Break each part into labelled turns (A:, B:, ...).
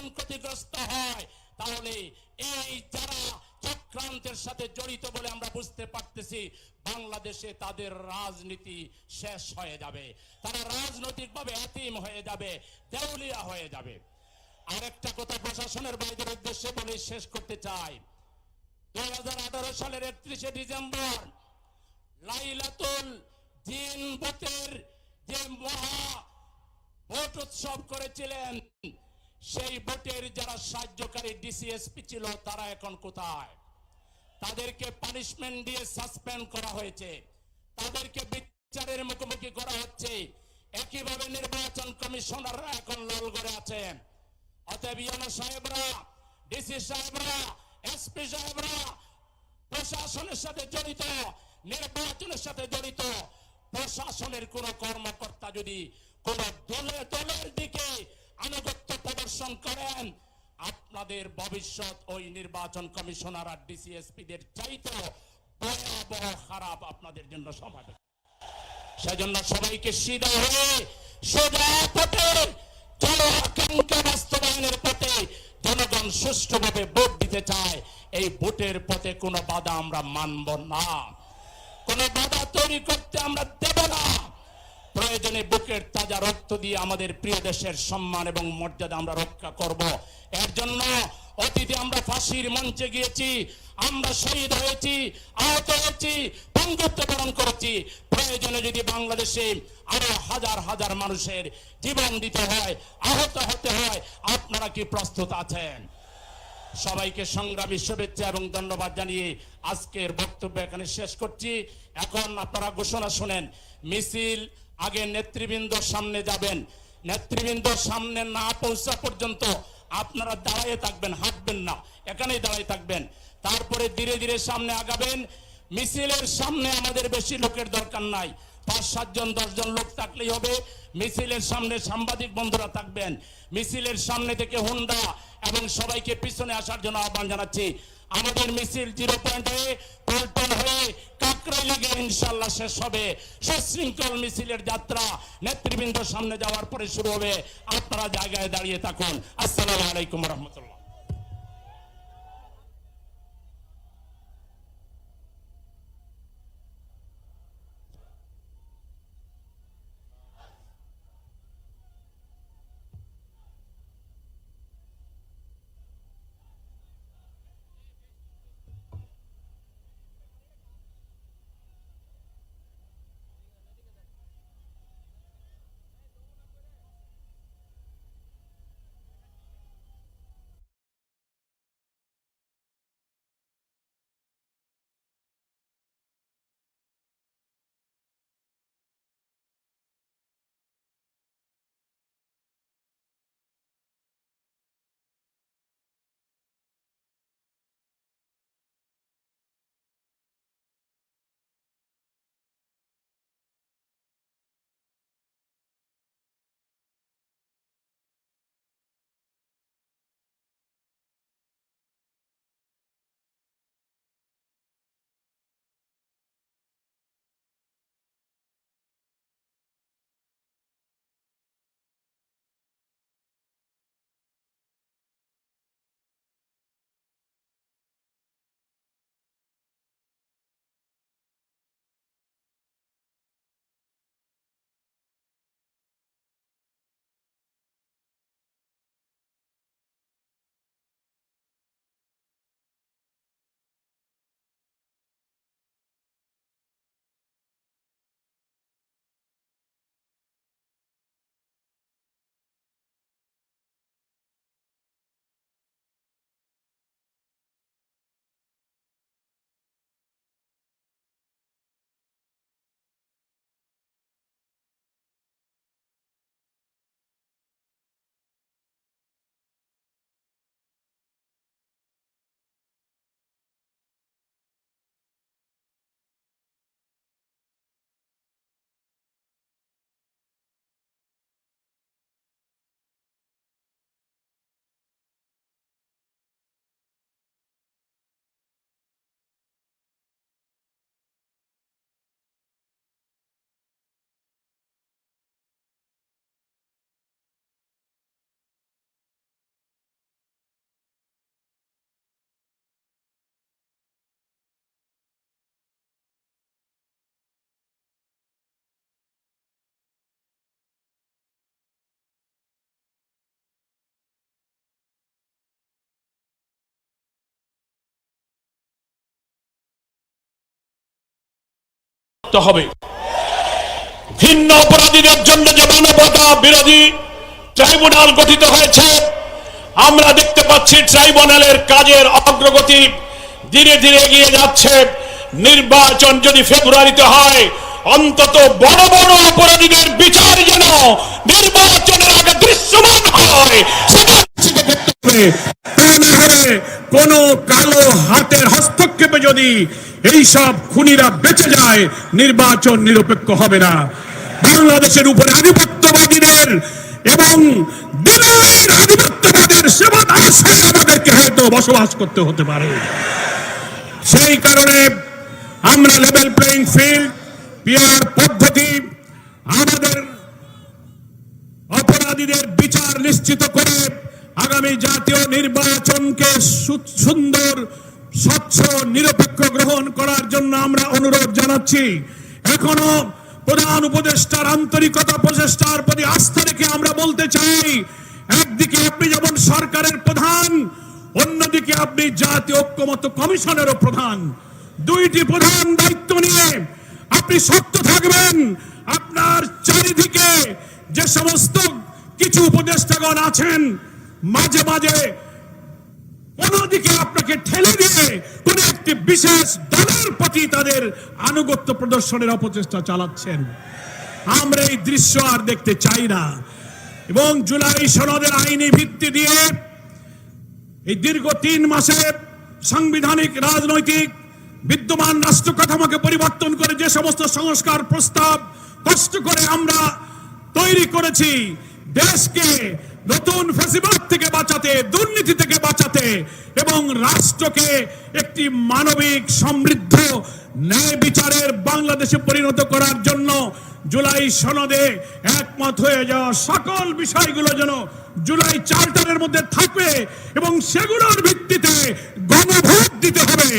A: এবং ক্ষতিগ্রস্ত হয়, তাহলে এই যারা চক্রান্তের সাথে জড়িত বলে আমরা বুঝতে পারতেছি, বাংলাদেশে তাদের রাজনীতি শেষ হয়ে যাবে। তারা রাজনৈতিকভাবে এতিম হয়ে যাবে, দেউলিয়া হয়ে যাবে। আরেকটা কথা প্রশাসনের বাইরের উদ্দেশ্যে বলে শেষ করতে চাই। দু হাজার আঠারো সালের একত্রিশে ডিসেম্বর, লাইলাতুল জিন বুথের যে মহা ভোট উৎসব করেছিলেন সেই ভোটের যারা সাহায্যকারী ডিসিএসপি ছিল, তারা এখন কোথায়? তাদেরকে পানিশমেন্ট দিয়ে সাসপেন্ড করা হয়েছে। তাদেরকে বিচারের মুখোমুখি করা হচ্ছে। একইভাবে নির্বাচন কমিশনাররা এখন লালগড়ে আছেন। অতএব ইয়নো সাহেবরা ডিসি সাহেবরা এসপি সাহেবরা, প্রশাসনের সাথে জড়িত, নির্বাচনের সাথে জড়িত, প্রশাসনের কোন কর্মকর্তা যদি কোন দলে দলের দিকে আনুগত্য প্রদর্শন করেন। আপনাদের ভবিষ্যৎ ওই নির্বাচন কমিশনার আর ডিসিএসপি দের চাইতে ভয়াবহ খারাপ আপনাদের জন্য সমাজ সেজন্য সবাইকে সিধা হয়ে সোজা পথে জনআকাঙ্ক্ষা বাস্তবায়নের পথে জনগণ সুষ্ঠুভাবে ভোট দিতে চায়। এই ভোটের পথে কোনো বাধা আমরা মানব না। কোনো বাধা তৈরি করতে আমরা দেব না। প্রয়োজনে বুকের তাজা রক্ত দিয়ে আমাদের প্রিয় দেশের সম্মান এবং মর্যাদা আমরা রক্ষা করব। এর জন্য অতীতে আমরা ফাঁসির মঞ্চে গিয়েছি, আমরা শহীদ হয়েছি, আহত হয়েছি পঙ্গুত্ব বরণ করেছি। প্রয়োজনে যদি বাংলাদেশে আরও হাজার হাজার মানুষের জীবন দিতে হয়, আহত হতে হয়, আপনারা কি প্রস্তুত আছেন? সবাইকে সংগ্রামী শুভেচ্ছা এবং ধন্যবাদ জানিয়ে আজকের বক্তব্য এখানে শেষ করছি। এখন আপনারা ঘোষণা শুনেন, মিছিল আগে নেতৃবৃন্দর সামনে যাবেন। নেতৃবৃন্দর সামনে না পৌঁছা পর্যন্ত আপনারা দাঁড়িয়ে থাকবেন, হাঁটবেন না। এখানেই দাঁড়িয়ে থাকবেন। তারপরে ধীরে ধীরে সামনে আগাবেন। মিছিলের সামনে আমাদের বেশি লোকের দরকার নাই। পাঁচ সাতজন দশজন লোক থাকলেই হবে। মিছিলের সামনে সাংবাদিক বন্ধুরা থাকবেন। মিছিলের সামনে থেকে হুন্ডা এবং সবাইকে পিছনে আসার জন্য আহ্বান জানাচ্ছি। আমাদের মিছিল জিরো পয়েন্ট হয়ে পল্টন হয়ে কাকরাইলে গিয়ে ইনশাল্লাহ শেষ হবে। সুশৃঙ্খল মিছিলের যাত্রা নেতৃবৃন্দ সামনে যাওয়ার পরে শুরু হবে। আপনারা জায়গায় দাঁড়িয়ে থাকুন। আসসালামু আলাইকুম রহমতুল্লাহ।
B: হবে। ভিন্ন অপরাধীদের জন্য যে মানবতা বিরোধী ট্রাইব্যুনাল গঠিত হয়েছে, আমরা দেখতে পাচ্ছি ট্রাইব্যুনালের কাজের অগ্রগতি ধীরে ধীরে এগিয়ে যাচ্ছে। নির্বাচন যদি ফেব্রুয়ারিতে হয়, অন্তত বড় বড় অপরাধীদের বিচার যেন নির্বাচনের আগে দৃশ্যমান হয় কোন কালো হাতের হস্তক্ষেপে যদি এই সব খুনিরা বেঁচে যায়, নির্বাচন নিরপেক্ষ হবে না। বাংলাদেশের উপরে আধিপত্যবাদীদের এবং দিনের আধিপত্যবাদের সেবা দাসে আমাদেরকে হয়তো বসবাস করতে হতে পারে। সেই কারণে আমরা লেভেল প্লেইং ফিল্ড পিয়ার পদ্ধতি, আমাদের অপরাধীদের বিচার নিশ্চিত করে আগামী জাতীয় নির্বাচনকে সুন্দর স্বচ্ছ, নিরপেক্ষ গ্রহণ করার জন্য আমরা অনুরোধ জানাচ্ছি। এখনও প্রধান উপদেষ্টার আন্তরিকতা প্রচেষ্টার প্রতি আস্থা রেখে আমরা বলতে চাই, একদিকে আপনি যেমন সরকারের প্রধান, অন্যদিকে আপনি জাতীয় ঐক্যমত কমিশনেরও প্রধান। দুইটি প্রধান দায়িত্ব নিয়ে আপনি শক্ত থাকবেন। আপনার চারিদিকে যে সমস্ত কিছু উপদেষ্টাগণ আছেন, মাঝে মাঝে কোন দিকে আপনাকে ঠেলে দিয়ে কোন একটি বিশেষ দলের প্রতি তাদের আনুগত্য প্রদর্শনের অপচেষ্টা চালাচ্ছেন। আমরা এই দৃশ্য আর দেখতে চাই না। এবং জুলাই সনদের আইনি ভিত্তি দিয়ে এই দীর্ঘ তিন মাসে সাংবিধানিক, রাজনৈতিক, বিদ্যমান রাষ্ট্র কাঠামোকে পরিবর্তন করে যে সমস্ত সংস্কার প্রস্তাব কষ্ট করে আমরা তৈরি করেছি, দেশকে নতুন ফেসিবাদ থেকে বাঁচাতে, দুর্নীতি থেকে বাঁচাতে এবং রাষ্ট্রকে একটি মানবিক সমৃদ্ধ ন্যায় বিচারের বাংলাদেশে পরিণত করার জন্য জুলাই সনদে একমত হয়ে যাওয়া সকল বিষয়গুলো যেন জুলাই চার্টারের মধ্যে থাকবে এবং সেগুলোর ভিত্তিতে গণভোট দিতে হবে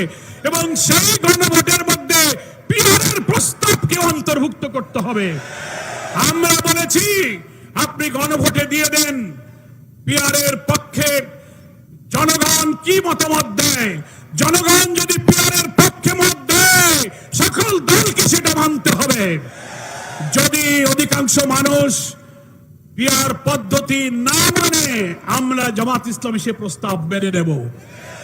B: এবং সেই গণভোটের মধ্যে পিয়ারের প্রস্তাবকে অন্তর্ভুক্ত করতে হবে। আমরা বলেছি আপনি গণভোটে দিয়ে দেন। পিয়ারের পক্ষে জনগণ কি মতামত দেয়? জনগণ যদি পিয়ারের পক্ষে মত দেয়, সকল দলকে সেটা মানতে হবে। যদি অধিকাংশ মানুষ পিয়ার পদ্ধতি না মানে আমরা জামাত ইসলামী সে প্রস্তাব মেনে নেব।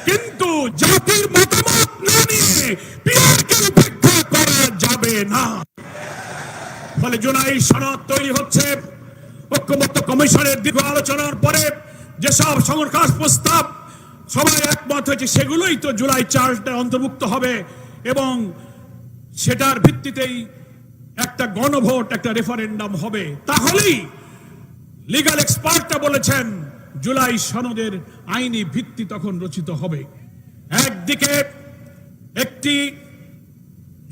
B: কিন্তু জাতির মতামত না নিয়ে পিয়ারকে উপেক্ষা করা যাবে না। ফলে জুলাই সনদ তৈরি হচ্ছে। ঐক্যমত্য কমিশনের দীর্ঘ আলোচনার পরে যেসব সংস্কার প্রস্তাব, সবাই একমত হয়েছে, সেগুলোই তো জুলাই চার্টে অন্তর্ভুক্ত হবে এবং সেটার ভিত্তিতেই একটা গণভোট, একটা রেফারেন্ডাম হবে। তাহলেই লিগাল এক্সপার্টরা বলেছেন, জুলাই সনদের আইনি ভিত্তি তখন রচিত হবে। একদিকে একটি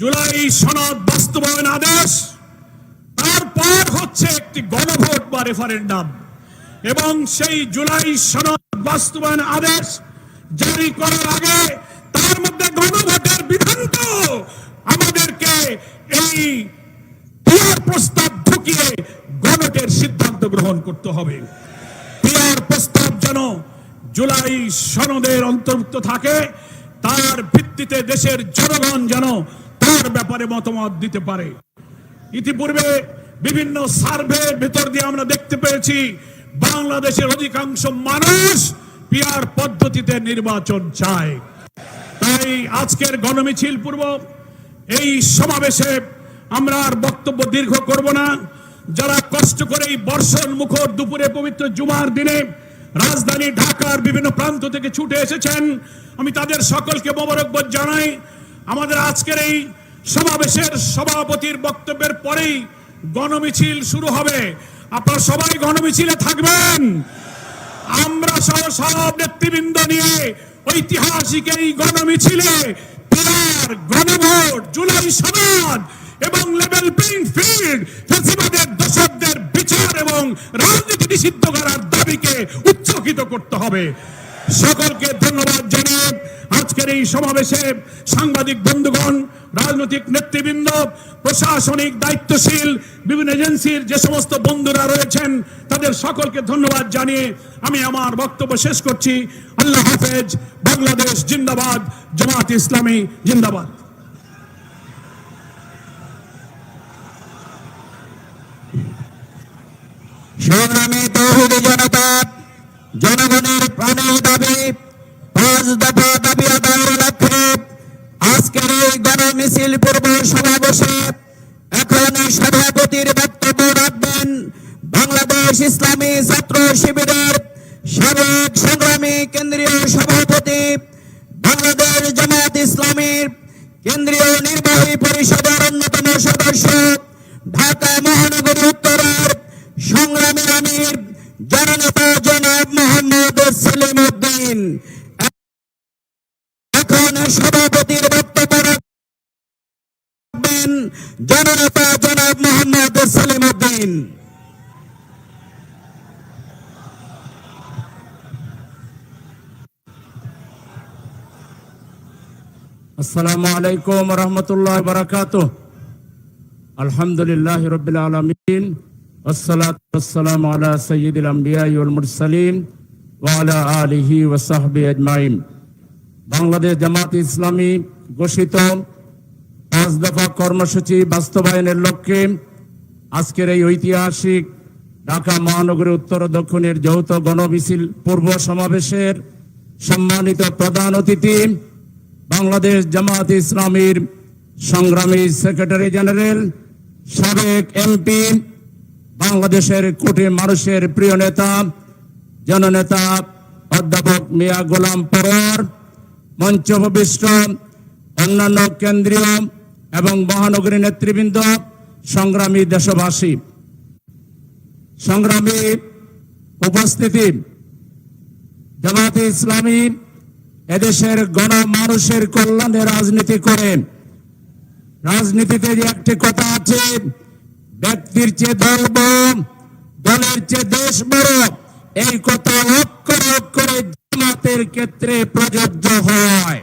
B: জুলাই সনদ বাস্তবায়ন আদেশ তারপর হচ্ছে একটি গণভোট বা রেফারেন্ডাম। এবং সেই জুলাই সনদ বাস্তবায়ন আদেশ জারি করার আগে তার মধ্যে গণভোটের বিধানটাও আমাদেরকে এই পিয়ার প্রস্তাব ঢুকিয়ে গণভোটের সিদ্ধান্ত গ্রহণ করতে হবে। পিয়ার প্রস্তাব যেন জুলাই সনদের অন্তর্ভুক্ত থাকে, তার ভিত্তিতে দেশের জনগণ যেন তার ব্যাপারে মতামত দিতে পারে। ইতিপূর্বে বিভিন্ন সার্ভের ভেতর দিয়ে আমরা দেখতে পেয়েছি, বাংলাদেশের অধিকাংশ মানুষ পিয়ার পদ্ধতিতে নির্বাচন চায়। তাই আজকের গণমিছিল পূর্ব, এই সমাবেশে আমরা আর বক্তব্য দীর্ঘ করব না। যারা কষ্ট করে এই বর্ষণ মুখর দুপুরে পবিত্র জুমার দিনে রাজধানী ঢাকার বিভিন্ন প্রান্ত থেকে ছুটে এসেছেন, আমি তাদের সকলকে মোবারকবাদ জানাই। আমাদের আজকের এই সমাবেশের সভাপতির বক্তব্যের পরেই গণমিছিল শুরু হবে। আপনারা সবাই গণমিছিলে থাকবেন। আমরা সহ সব নেতৃবৃন্দ নিয়ে ঐতিহাসিক এই গণমিছিলে পিলার গণভোট, জুলাই সনদ এবং লেভেল প্লেইং ফিল্ড ফেসিবাদের দশকদের বিচার এবং রাজনীতি নিষিদ্ধ করার দাবিকে উচ্চকিত করতে হবে। সকলকে ধন্যবাদ জানিয়ে আজকের এই সমাবেশে সাংবাদিক বন্ধুগণ, রাজনৈতিক নেতৃবৃন্দ, প্রশাসনিক দায়িত্বশীল, বিভিন্ন এজেন্সির যে সমস্ত বন্ধুরা রয়েছেন, তাদের সকলকে ধন্যবাদ জানিয়ে আমি আমার বক্তব্য শেষ করছি। আল্লাহ হাফেজ, বাংলাদেশ জিন্দাবাদ, জামাত ইসলামী জিন্দাবাদ।
C: সংগ্রামী তৌহিদ জনতা জনগণের প্রাণের দাবি, পাঁচ দফা দাবি আদায়ের লক্ষ্যে আজকের এই গণমিছিল পূর্ব সমাবেশে এখন সভাপতির বক্তব্য রাখবেন বাংলাদেশ ইসলামী ছাত্র শিবিরের সাবেক সংগ্রামী কেন্দ্রীয় সভাপতি, বাংলাদেশ জামাত ইসলামীর কেন্দ্রীয় নির্বাহী পরিষদের অন্যতম সদস্য, ঢাকা মহানগরী উত্তরের সংগ্রামী আমির জননেতা জনাব মোহাম্মদ সেলিম উদ্দিন এখন সভাপতির বক্তব্য রাখবেন জননেতা জনাব মোহাম্মদ দিন
A: আসসালামু আলাইকুম রহমতুল্লাহ বারাকাত আলহামদুলিল্লাহ রবিল আলমিন আসসালাম আলা সঈদুল আম্বিয়াউল মুরসালিম ওয়ালা আলিহি ওসাহবি আজমাইন বাংলাদেশ জামাত ইসলামী ঘোষিত পাঁচ দফা কর্মসূচি বাস্তবায়নের লক্ষ্যে আজকের এই ঐতিহাসিক ঢাকা মহানগরী উত্তর দক্ষিণের যৌথ গণমিছিল পূর্ব সমাবেশের সম্মানিত প্রধান অতিথি বাংলাদেশ জামাত ইসলামীর সংগ্রামী সেক্রেটারি জেনারেল, সাবেক এমপি, বাংলাদেশের কোটি মানুষের প্রিয় নেতা, জননেতা অধ্যাপক মিয়া গোলাম পরোয়ার মঞ্চ অন্যান্য কেন্দ্রীয় এবং মহানগরী নেতৃবৃন্দ সংগ্রামী দেশবাসী, সংগ্রামী উপস্থিতি জামাতে ইসলামী এদেশের গণ মানুষের কল্যাণে রাজনীতি করে, রাজনীতিতে যে একটি কথা আছে, ব্যক্তির চেয়ে দল দলের চেয়ে দেশ বড়, এই কথা অক্ষরে অক্ষরে জামাতের ক্ষেত্রে প্রযোজ্য হয়।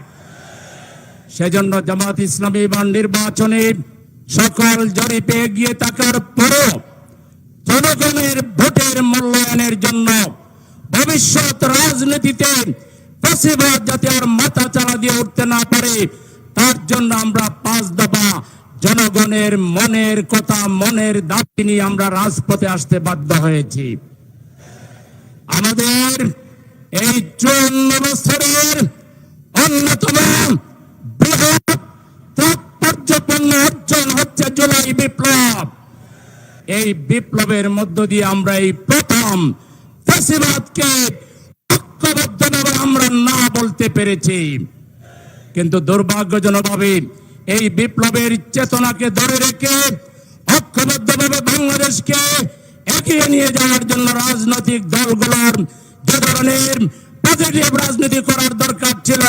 A: সেজন্য জামাত ইসলামী বা নির্বাচনে সকল জরিপে এগিয়ে থাকার পরও জনগণের ভোটের মূল্যায়নের জন্য ভবিষ্যৎ রাজনীতিতে ফেসিবাদ যাতে আর মাথা চালা দিয়ে উঠতে না পারে, তার জন্য আমরা পাঁচ দফা জনগণের মনের কথা, মনের দাবি নিয়ে আমরা রাজপথে আসতে বাধ্য হয়েছি। আমাদের এই চুয়ান্ন বছরের অন্যতম বৃহৎ তাৎপর্যপূর্ণ অর্জন হচ্ছে জুলাই বিপ্লব। এই বিপ্লবের মধ্য দিয়ে আমরা এই প্রথম ফ্যাসিবাদকে ঐক্যবদ্ধভাবে আমরা না বলতে পেরেছি। কিন্তু দুর্ভাগ্যজনকভাবে এই বিপ্লবের চেতনাকে ধরে রেখে ঐক্যবদ্ধভাবে বাংলাদেশকে এগিয়ে নিয়ে যাওয়ার জন্য রাজনৈতিক দলগুলোর যে ধরনের পজিটিভ রাজনীতি করার দরকার ছিল,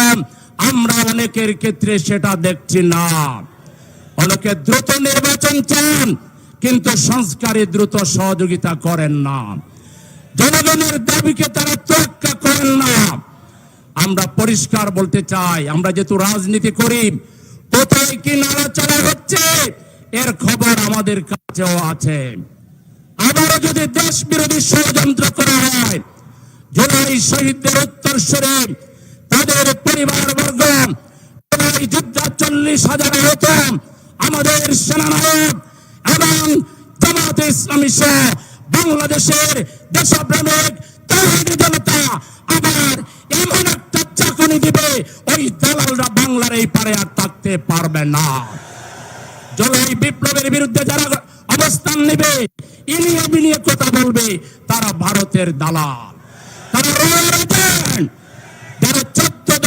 A: আমরা অনেকের ক্ষেত্রে সেটা দেখছি না। অনেকে দ্রুত নির্বাচন চান, কিন্তু সংস্কারে দ্রুত সহযোগিতা করেন না। জনগণের দাবিকে তারা তোয়াক্কা করেন না। আমরা পরিষ্কার বলতে চাই, আমরা যেহেতু রাজনীতি করি, কোথায় কি নাড়াচাড়া হচ্ছে, এর খবর আমাদের কাছেও আছে। আবারও যদি দেশ বিরোধী ষড়যন্ত্র করা হয়, জুলাই শহীদদের উত্তরস্বরে তাদের পরিবার বর্গ জুলাই চল্লিশ হাজার আহত আমাদের সেনানায়ক এবং জামাতে ইসলামী সহ বাংলাদেশের দেশপ্রেমিক তৌহিদি জনতা আবার এমন একটা চাকনি দিবে, ওই দালালরা বাংলার এই পারে আর থাকতে পারবে না। জুলাই বিপ্লবের বিরুদ্ধে যারা অবস্থান নেবে ইনিয়ে বিনিয়ে কথা বলবে, তারা ভারতের দালাল। তারা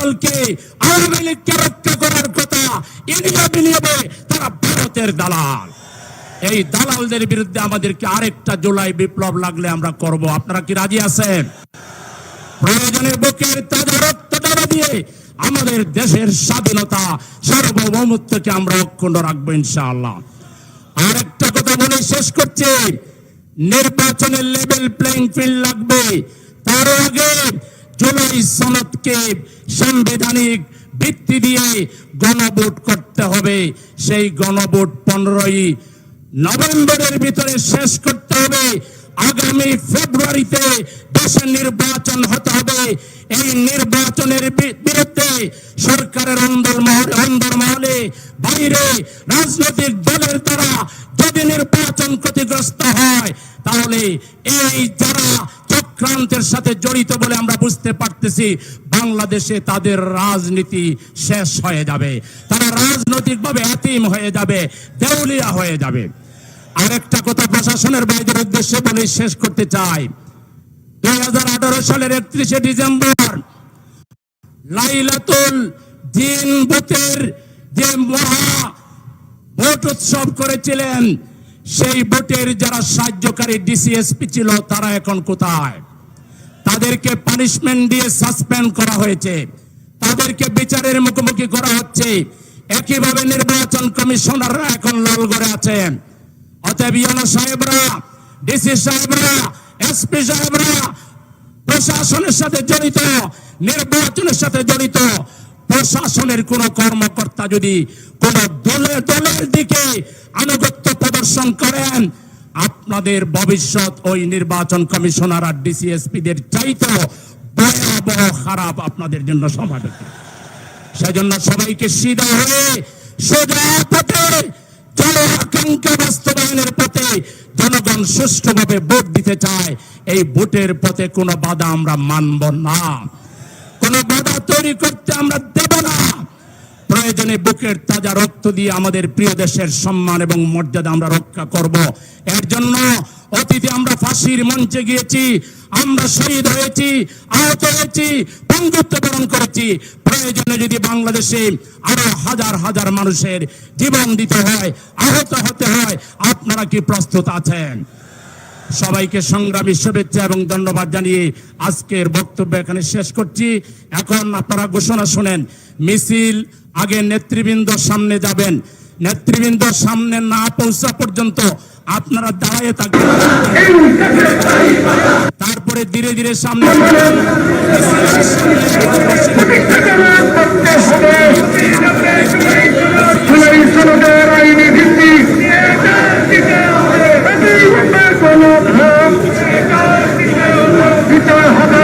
A: দলকে আওয়ামী লীগকে রক্ষা করার কথা ইনিয়ে বিনিয়ে তারা ভারতের দালাল। এই দালালদের বিরুদ্ধে আমাদেরকে আরেকটা জুলাই বিপ্লব লাগলে আমরা করব। আপনারা কি রাজি আছেন? প্রয়োজনে বুকের তাজা রক্তটা দিয়ে আমাদের দেশের স্বাধীনতা, সার্বভৌমত্বকে আমরা অক্ষুণ্ণ রাখব ইনশাআল্লাহ। আরেকটা কথা বলে শেষ করছি। নির্বাচনের লেভেল প্লেইং ফিল্ড লাগবে। তার আগে জুলাই সনদকে সাংবিধানিক ভিত্তি দিয়ে গণভোট করতে হবে। সেই গণভোট পনেরোই নভেম্বরের ভিতরে শেষ করতে হবে। আগামী ফেব্রুয়ারিতে দেশের নির্বাচন হতে হবে। এই নির্বাচনের বিরুদ্ধে সরকারের অন্দরমহলে বাইরে রাজনৈতিক দলের দ্বারা যদি নির্বাচন ক্ষতিগ্রস্ত হয় তাহলে এই যারা চক্রান্তের সাথে জড়িত বলে আমরা বুঝতে পারতেছি, বাংলাদেশে তাদের রাজনীতি শেষ হয়ে যাবে। তারা রাজনৈতিকভাবে এতিম হয়ে যাবে, দেউলিয়া হয়ে যাবে। আরেকটা কথা প্রশাসনের বাইরের উদ্দেশ্যে বলে শেষ করতে চাই। দুই হাজার আঠারো সালের একত্রিশে ডিসেম্বর, লাইলাতুল দিন বুথের যে মহা ভোট উৎসব করেছিলেন সেই ভোটের যারা সাহায্যকারী ডিসিএসপি ছিল, তারা এখন কোথায়? তাদেরকে পানিশমেন্ট দিয়ে সাসপেন্ড করা হয়েছে। তাদেরকে বিচারের মুখোমুখি করা হচ্ছে। একইভাবে নির্বাচন কমিশনাররা এখন লালগড়ে আছেন অতএব ইয়নো সাহেবরা ডিসি সাহেবরা এসপি সাহেবরা, প্রশাসনের সাথে জড়িত, নির্বাচনের সাথে জড়িত প্রশাসনের কোন কর্মকর্তা যদি কোন দলের দলের দিকে আনুগত্য প্রদর্শন করেন, আপনাদের ভবিষ্যৎ ওই নির্বাচন কমিশনার আর ডিসিএসপিদের চাইতে ভয়াবহ খারাপ আপনাদের জন্য সমাবেশ সেজন্য সবাইকে সিধা হয়ে, সোজা পথে চলো আকাঙ্ক্ষা বাস্তবায়নের পথে জনগণ সুষ্ঠুভাবে ভোট দিতে চায়, এই ভোটের পথে কোনো বাধা আমরা মানব না। কোনো বাধা তৈরি করতে আমরা দেব না। প্রয়োজনে বুকের তাজা রক্ত দিয়ে আমাদের প্রিয় দেশের সম্মান এবং মর্যাদা আমরা রক্ষা করব। এর জন্য অতীতে আমরা ফাঁসির মঞ্চে গিয়েছি, আমরা শহীদ হয়েছি, আহত হয়েছি বন্ধুত্ব বরণ করেছি। প্রয়োজনে যদি বাংলাদেশে আরও হাজার হাজার মানুষের জীবন দিতে হয়, আহত হতে হয়, আপনারা কি প্রস্তুত আছেন? সবাইকে সংগ্রামী শুভেচ্ছা এবং ধন্যবাদ জানিয়ে আজকের বক্তব্য এখানে শেষ করছি। এখন আপনারা ঘোষণা শুনেন, মিছিল আগে নেতৃবৃন্দ সামনে যাবেন। নেতৃবৃন্দ সামনে না পৌঁছা পর্যন্ত আপনারা দাঁড়িয়ে থাকবেন। তারপরে ধীরে ধীরে সামনে আসবেন।
D: বিচার হবে